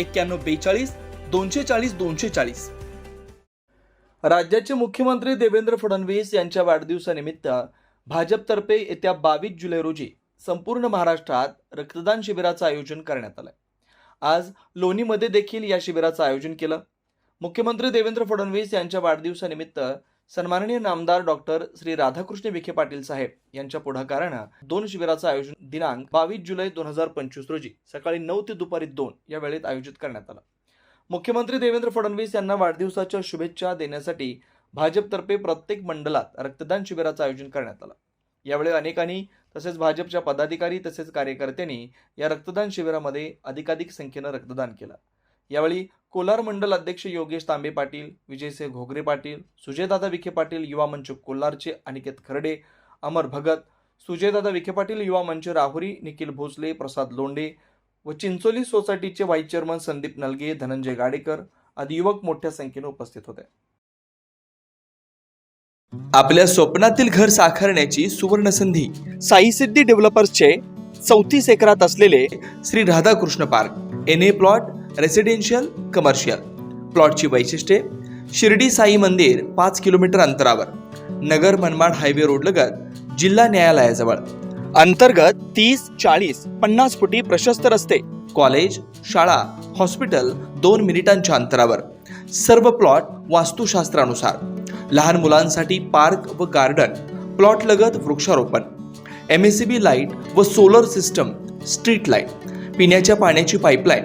एक्क्याण्णव बेचाळीस दोनशे चाळीस दोनशे चाळीस. राज्याचे मुख्यमंत्री देवेंद्र फडणवीस यांच्या वाढदिवसानिमित्त भाजपतर्फे येत्या बावीस जुलै रोजी संपूर्ण महाराष्ट्रात रक्तदान शिबिराचं आयोजन करण्यात आलं आज लोणीमध्ये देखील या शिबिराचं आयोजन केलं. मुख्यमंत्री देवेंद्र फडणवीस यांच्या वाढदिवसानिमित्त सन्माननीय नामदार डॉक्टर श्री राधाकृष्ण विखे पाटील साहेब यांच्या पुढाकारानं दोन शिबिराचं आयोजन दिनांक बावीस जुलै दोन हजार पंचवीस रोजी सकाळी नऊ ते दुपारी दोन या वेळेत आयोजित करण्यात आलं. मुख्यमंत्री देवेंद्र फडणवीस यांना वाढदिवसाच्या शुभेच्छा देण्यासाठी भाजपतर्फे प्रत्येक मंडलात रक्तदान शिबिराचं आयोजन करण्यात आलं. यावेळी अनेकांनी तसेच भाजपच्या पदाधिकारी तसेच कार्यकर्त्यांनी या रक्तदान शिबिरामध्ये अधिकाधिक संख्येनं रक्तदान केलं. यावेळी कोलार मंडल अध्यक्ष योगेश तांबे पाटील विजयसिंह घोगरे पाटील सुजयदादा विखे पाटील युवा मंच कोल्हारचे अनिकेत खरडे अमर भगत सुजयदादा विखे पाटील युवा मंच राहुरी निखिल भोसले प्रसाद लोंडे व चिंचोली सोसायटीचे व्हाईस चेअरमन संदीप नलगे धनंजय गाडेकर आदी युवक मोठ्या संख्येने उपस्थित होते. आपल्या स्वप्नातील घर साकारण्याची सुवर्ण संधी साई सिद्धी डेव्हलपर्सचे चौतीस एकरात असलेले Shri Radhakrishna park. N A plot residential commercial. प्लॉटची वैशिष्ट्ये शिर्डी साई मंदिर पाच किलोमीटर अंतरावर. नगर मनमाड हायवे रोडलगत जिल्हा न्यायालयाजवळ. अंतर्गत तीस चाळीस पन्नास फुटी प्रशस्त रस्ते कॉलेज शाळा हॉस्पिटल दोन मिनिटांच्या अंतरावर. सर्व प्लॉट वास्तुशास्त्रानुसार. लहान मुलांसाठी पार्क व गार्डन प्लॉट लगत वृक्षारोपण. M S C B light व सोलर सिस्टम स्ट्रीट लाइट पिण्याच्या पाण्याची पाईपलाईन